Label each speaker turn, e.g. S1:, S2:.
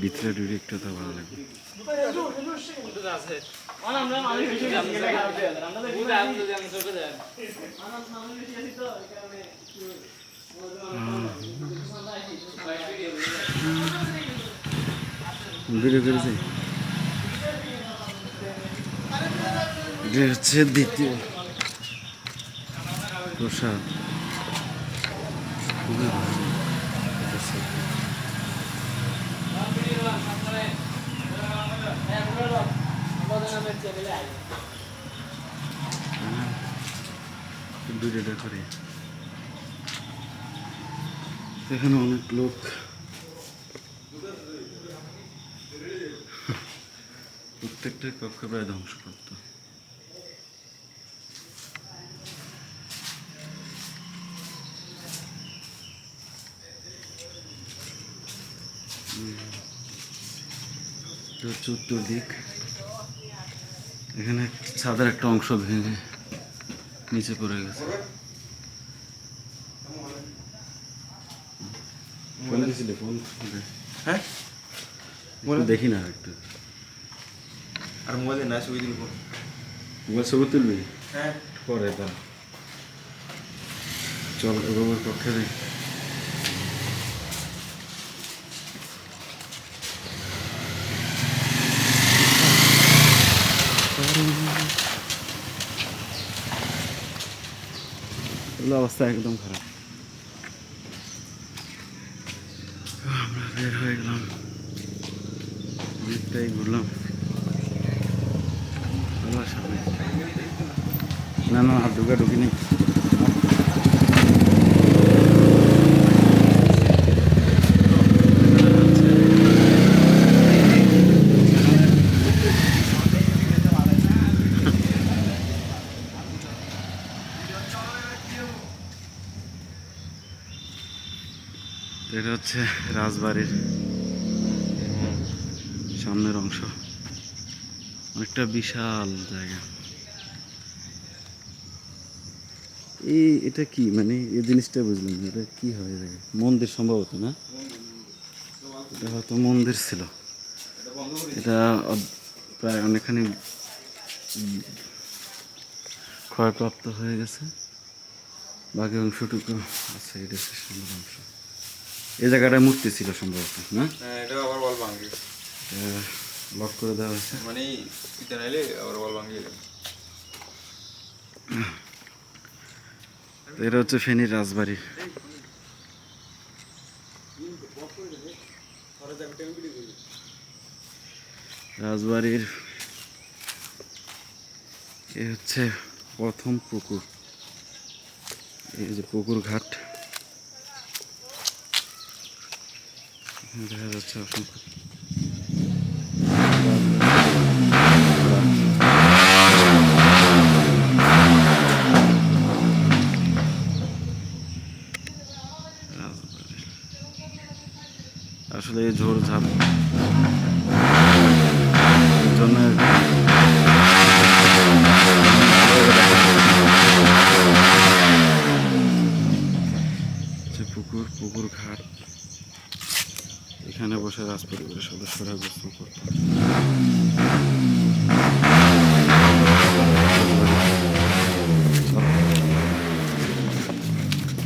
S1: ভিতরে একটু তো ভালো লাগে ভিডিও করেছে এটা হচ্ছে দ্বিতীয় প্রসাদ খুবই ভালো করে। এখানে অনেক লোক। প্রত্যেকটা কক্ষ প্রায় ধ্বংস করতো। এটা হচ্ছে উত্তর দিক। এখানে ছাদের একটা অংশ ভেঙে নিচে পড়ে গেছে। ফোন
S2: হ্যাঁ?
S1: দেখি না একটু।
S2: আর মোবাইলে না ছবি দিব
S1: মোবাইল ছবি তুলবি?
S2: হ্যাঁ।
S1: পরে তা চল রোগের পক্ষে দেখ অবস্থা একদম খারাপ। আমরা বের হয়ে গেলাম। অনেকটাই ঘুরলাম। না না হাত ঢুকা ঢুকি এটা হচ্ছে রাজবাড়ির সামনের অংশ। অনেকটা বিশাল জায়গা। এই এটা কি? মানে এই জিনিসটা বুঝলাম এটা কি হয় এই জায়গায়? মন্দির সম্ভবত, না? এটা হয়তো মন্দির ছিল। এটা প্রায় অনেকখানি ক্ষয়প্রাপ্ত হয়ে গেছে। বাকি অংশটুকু আছে, এটা সামনের অংশ। এই জায়গাটায় মূর্তি ছিল সম্ভবত না?
S2: হ্যাঁ এটা আবার বল ভাঙবে
S1: লক করে দেওয়া হয়েছে
S2: মানে পিতা নাইলে আবার বল ভাঙিয়ে
S1: এটা হচ্ছে ফেনীর রাজবাড়ি। রাজবাড়ির এ হচ্ছে প্রথম পুকুর। এই যে পুকুর ঘাট। দেখা যাচ্ছে অসংখ্য। আসলে এই ঝোড় ঝাপ জন্য পুকুর পুকুর ঘাট। এখানে বসে রাজ পরিবারের সদস্যরা গোসল করত